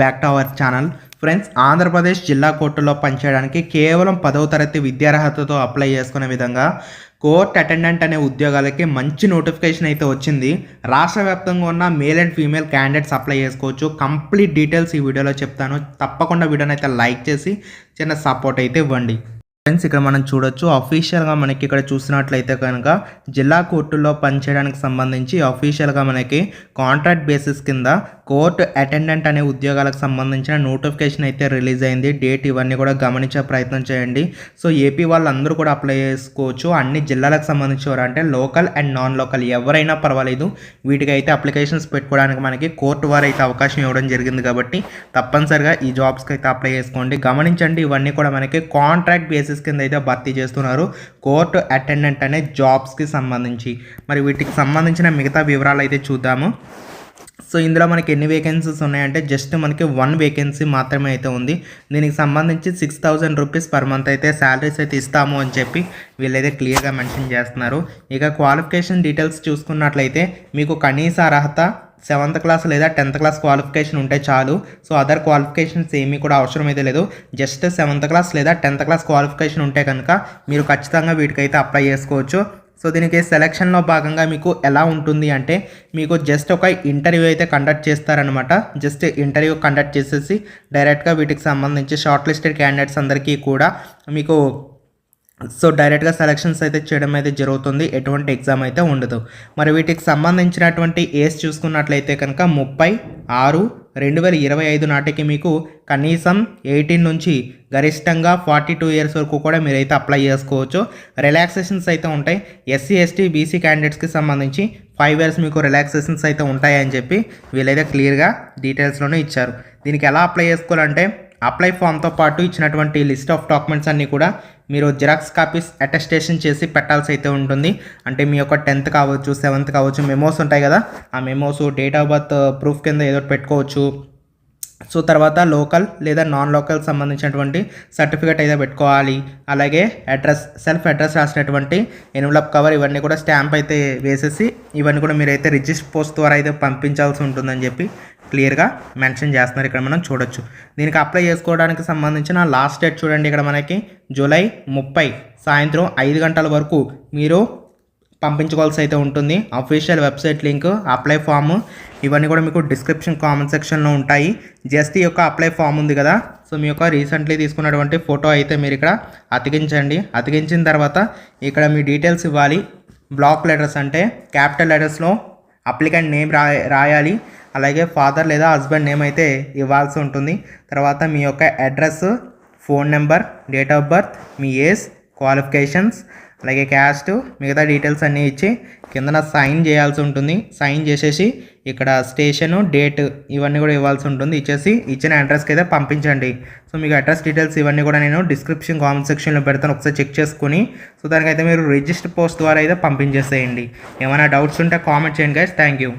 Back to our channel. Friends Andhra Pradesh జిల్లా కోర్టులో పనిచేయడానికి కేవలం పదవ తరగతి విద్యార్హతతో అప్లై చేసుకునే విధంగా కోర్ట్ అటెండెంట్ అనే ఉద్యోగాలకి మంచి నోటిఫికేషన్ అయితే వచ్చింది. రాష్ట్ర వ్యాప్తంగా ఉన్న male and female candidates apply చేసుకోవచ్చు. కంప్లీట్ డీటెయిల్స్ ఈ వీడియోలో చెప్తాను. తప్పకుండా వీడియోని అయితే లైక్ చేసి చిన్న సపోర్ట్ అయితే ఇవ్వండి. ఫ్రెండ్స్ ఇక్కడ మనం చూడొచ్చు అఫీషియల్గా మనకి ఇక్కడ చూసినట్లయితే కనుక జిల్లా కోర్టుల్లో పనిచేయడానికి సంబంధించి అఫీషియల్గా మనకి కాంట్రాక్ట్ బేసిస్ కింద కోర్టు అటెండెంట్ అనే ఉద్యోగాలకు సంబంధించిన నోటిఫికేషన్ అయితే రిలీజ్ అయింది. డేట్ ఇవన్నీ కూడా గమనించే ప్రయత్నం చేయండి. సో ఏపీ వాళ్ళందరూ కూడా అప్లై చేసుకోవచ్చు. అన్ని జిల్లాలకు సంబంధించి అంటే లోకల్ అండ్ నాన్ లోకల్ ఎవరైనా పర్వాలేదు. వీటికి అయితే అప్లికేషన్స్ పెట్టుకోవడానికి మనకి కోర్టు వారు అయితే అవకాశం ఇవ్వడం జరిగింది కాబట్టి తప్పనిసరిగా ఈ జాబ్స్కి అయితే అప్లై చేసుకోండి. గమనించండి ఇవన్నీ కూడా మనకి కాంట్రాక్ట్ బేసిస్ కింద అయితే భర్తీ చేస్తున్నారు. కోర్టు అటెండెంట్ అనే జాబ్స్కి సంబంధించి. మరి వీటికి సంబంధించిన మిగతా వివరాలు అయితే చూద్దాము. సో ఇందులో మనకి ఎన్ని వేకెన్సీస్ ఉన్నాయంటే జస్ట్ మనకి వన్ వేకెన్సీ మాత్రమే అయితే ఉంది. దీనికి సంబంధించి six thousand rupees per month అయితే శాలరీస్ అయితే ఇస్తాము అని చెప్పి వీళ్ళైతే క్లియర్గా మెన్షన్ చేస్తున్నారు. ఇక క్వాలిఫికేషన్ డీటెయిల్స్ చూసుకున్నట్లయితే మీకు కనీస అర్హత సెవెంత్ క్లాస్ లేదా టెన్త్ క్లాస్ క్వాలిఫికేషన్ ఉంటే చాలు. సో అదర్ క్వాలిఫికేషన్స్ ఏమీ కూడా అవసరం అయితే లేదు. జస్ట్ సెవెంత్ క్లాస్ లేదా టెన్త్ క్లాస్ క్వాలిఫికేషన్ ఉంటే కనుక మీరు ఖచ్చితంగా వీటికైతే అప్లై చేసుకోవచ్చు. సో దీనికి సెలక్షన్లో భాగంగా మీకు ఎలా ఉంటుంది అంటే మీకు జస్ట్ ఒక ఇంటర్వ్యూ అయితే కండక్ట్ చేస్తారనమాట జస్ట్ ఇంటర్వ్యూ కండక్ట్ చేసేసి డైరెక్ట్గా వీటికి సంబంధించి షార్ట్ లిస్టెడ్ క్యాండిడేట్స్ అందరికీ కూడా మీకు సో డైరెక్ట్గా సెలక్షన్స్ అయితే చేయడం అయితే జరుగుతుంది. ఎటువంటి ఎగ్జామ్ అయితే ఉండదు. మరి వీటికి సంబంధించినటువంటి ఏజ్ చూసుకున్నట్లయితే కనుక ముప్పై ఆరు రెండు వేల ఇరవై ఐదు నాటికి మీకు కనీసం ఎయిటీన్ నుంచి గరిష్టంగా ఫార్టీ టూ ఇయర్స్ వరకు కూడా మీరైతే అప్లై చేసుకోవచ్చు. రిలాక్సేషన్స్ అయితే ఉంటాయి. ఎస్సీ ఎస్టీ బీసీ క్యాండిడేట్స్కి సంబంధించి ఫైవ్ ఇయర్స్ మీకు రిలాక్సేషన్స్ అయితే ఉంటాయని చెప్పి వీళ్ళైతే క్లియర్గా డీటెయిల్స్లోనే ఇచ్చారు. దీనికి ఎలా అప్లై చేసుకోవాలంటే అప్లై ఫామ్తో పాటు ఇచ్చినటువంటి లిస్ట్ ఆఫ్ డాక్యుమెంట్స్ అన్నీ కూడా మీరు జిరాక్స్ కాపీస్ అటెస్టేషన్ చేసి పెట్టాల్సి అయితే ఉంటుంది. అంటే మీ యొక్క టెన్త్ కావచ్చు సెవెంత్ కావచ్చు మెమోస్ ఉంటాయి కదా. ఆ memos date of birth proof కింద ఏదో ఒకటి పెట్టుకోవచ్చు. సో తర్వాత లోకల్ లేదా నాన్ లోకల్ సంబంధించినటువంటి సర్టిఫికేట్ అయితే పెట్టుకోవాలి. అలాగే అడ్రస్ సెల్ఫ్ అడ్రస్ రాసినటువంటి ఎన్వలప్ కవర్ ఇవన్నీ కూడా స్టాంప్ అయితే వేసేసి ఇవన్నీ కూడా మీరైతే రిజిస్టర్ పోస్ట్ ద్వారా అయితే పంపించాల్సి ఉంటుందని చెప్పి క్లియర్గా మెన్షన్ చేస్తున్నారు. ఇక్కడ మనం చూడొచ్చు. దీనికి అప్లై చేసుకోవడానికి సంబంధించిన లాస్ట్ డేట్ చూడండి. ఇక్కడ మనకి జూలై ముప్పై సాయంత్రం ఐదు గంటల వరకు మీరు పంపించుకోవాల్సి అయితే ఉంటుంది. Official website link apply form ఇవన్నీ కూడా మీకు డిస్క్రిప్షన్ కామెంట్ సెక్షన్లో ఉంటాయి. జస్ట్ ఈ యొక్క అప్లై ఫామ్ ఉంది కదా. సో మీ యొక్క రీసెంట్లీ తీసుకున్నటువంటి ఫోటో అయితే మీరు ఇక్కడ అతికించండి. అతికించిన తర్వాత ఇక్కడ మీ డీటెయిల్స్ ఇవ్వాలి. బ్లాక్ లెటర్స్ అంటే క్యాపిటల్ లెటర్స్లో అప్లికెంట్ నేమ్ రాయాలి. అలాగే ఫాదర్ లేదా హస్బెండ్ నేమ్ అయితే ఇవ్వాల్సి ఉంటుంది. తర్వాత మీ యొక్క address phone number date of birth me age qualifications అలాగే క్యాస్ట్ మిగతా డీటెయిల్స్ అన్నీ ఇచ్చి కిందన సైన్ చేయాల్సి ఉంటుంది. సైన్ చేసేసి ఇక్కడ స్టేషను డేట్ ఇవన్నీ కూడా ఇవ్వాల్సి ఉంటుంది. ఇచ్చేసి ఇచ్చిన అడ్రస్కి అయితే పంపించండి. సో మీకు అడ్రస్ డీటెయిల్స్ ఇవన్నీ కూడా నేను డిస్క్రిప్షన్ కామెంట్ సెక్షన్లో పెడతాను. ఒకసారి చెక్ చేసుకుని సో దానికైతే మీరు రిజిస్టర్ పోస్ట్ ద్వారా అయితే పంపించేసేయండి. ఏమైనా డౌట్స్ ఉంటే కామెంట్ చేయండి గైస్ థ్యాంక్ యూ